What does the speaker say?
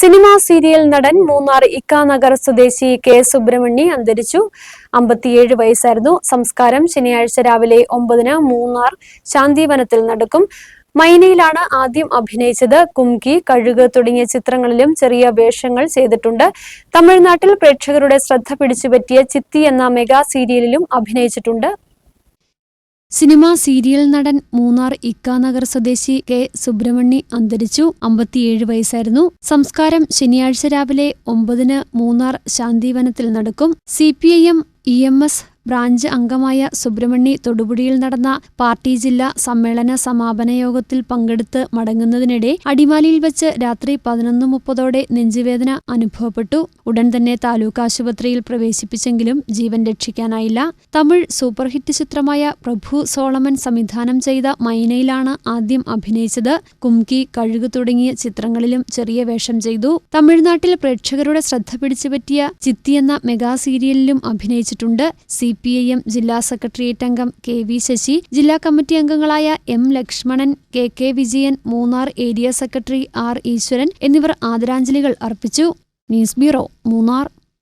Cinema serial നടൻ മൂന്നാർ ഇക്കാനഗർ സ്വദേശി K Subrahmanya അന്തരിച്ചു. അമ്പത്തിയേഴ് വയസ്സായിരുന്നു സംസ്കാരം. ശനിയാഴ്ച രാവിലെ ഒമ്പതിന് മൂന്നാർ ശാന്തിവനത്തിൽ നടക്കും. മൈനയിലാണ് ആദ്യം അഭിനയിച്ചത്. കുംകി കഴുക് തുടങ്ങിയ ചിത്രങ്ങളിലും ചെറിയ വേഷങ്ങൾ ചെയ്തിട്ടുണ്ട്. തമിഴ്നാട്ടിൽ പ്രേക്ഷകരുടെ ശ്രദ്ധ പിടിച്ചുപറ്റിയ ചിത്തി എന്ന മെഗാ സീരിയലിലും അഭിനയിച്ചിട്ടുണ്ട്. സിനിമാ സീരിയൽ നടൻ മൂന്നാർ ഇക്കാനഗർ സ്വദേശി കെ സുബ്രഹ്മണ്യ അന്തരിച്ചു. അമ്പത്തിയേഴ് വയസ്സായിരുന്നു. സംസ്കാരം ശനിയാഴ്ച രാവിലെ ഒമ്പതിന് മൂന്നാർ ശാന്തിവനത്തിൽ നടക്കും. C P I M E M S branch അംഗമായ സുബ്രഹ്മണ്യ തൊടുപുഴയിൽ നടന്ന പാർട്ടി ജില്ലാ സമ്മേളന സമാപന യോഗത്തിൽ പങ്കെടുത്ത് മടങ്ങുന്നതിനിടെ അടിമാലിയിൽ വെച്ച് രാത്രി പതിനൊന്ന് മുപ്പതോടെ നെഞ്ചുവേദന അനുഭവപ്പെട്ടു. ഉടൻ തന്നെ താലൂക്ക് ആശുപത്രിയിൽ പ്രവേശിപ്പിച്ചെങ്കിലും ജീവൻ രക്ഷിക്കാനായില്ല. തമിഴ് സൂപ്പർഹിറ്റ് ചിത്രമായ പ്രഭു സോളമൻ സംവിധാനം ചെയ്ത മൈനയിലാണ് ആദ്യം അഭിനയിച്ചത്. കുംകി കഴുകു തുടങ്ങിയ ചിത്രങ്ങളിലും ചെറിയ വേഷം ചെയ്തു. തമിഴ്നാട്ടിൽ പ്രേക്ഷകരുടെ ശ്രദ്ധ പിടിച്ചുപറ്റിയ ചിത്തി എന്ന മെഗാ സീരിയലിലും അഭിനയിച്ചിട്ടുണ്ട്. സി പി ഐ എം ജില്ലാ സെക്രട്ടേറിയറ്റ് അംഗം കെ വി ശശി ജില്ലാ കമ്മിറ്റി അംഗങ്ങളായ M Lakshmanan K K Vijayan Munnar area secretary R Eswaran എന്നിവർ ആദരാഞ്ജലികൾ അർപ്പിച്ചു. News bureau Munnar.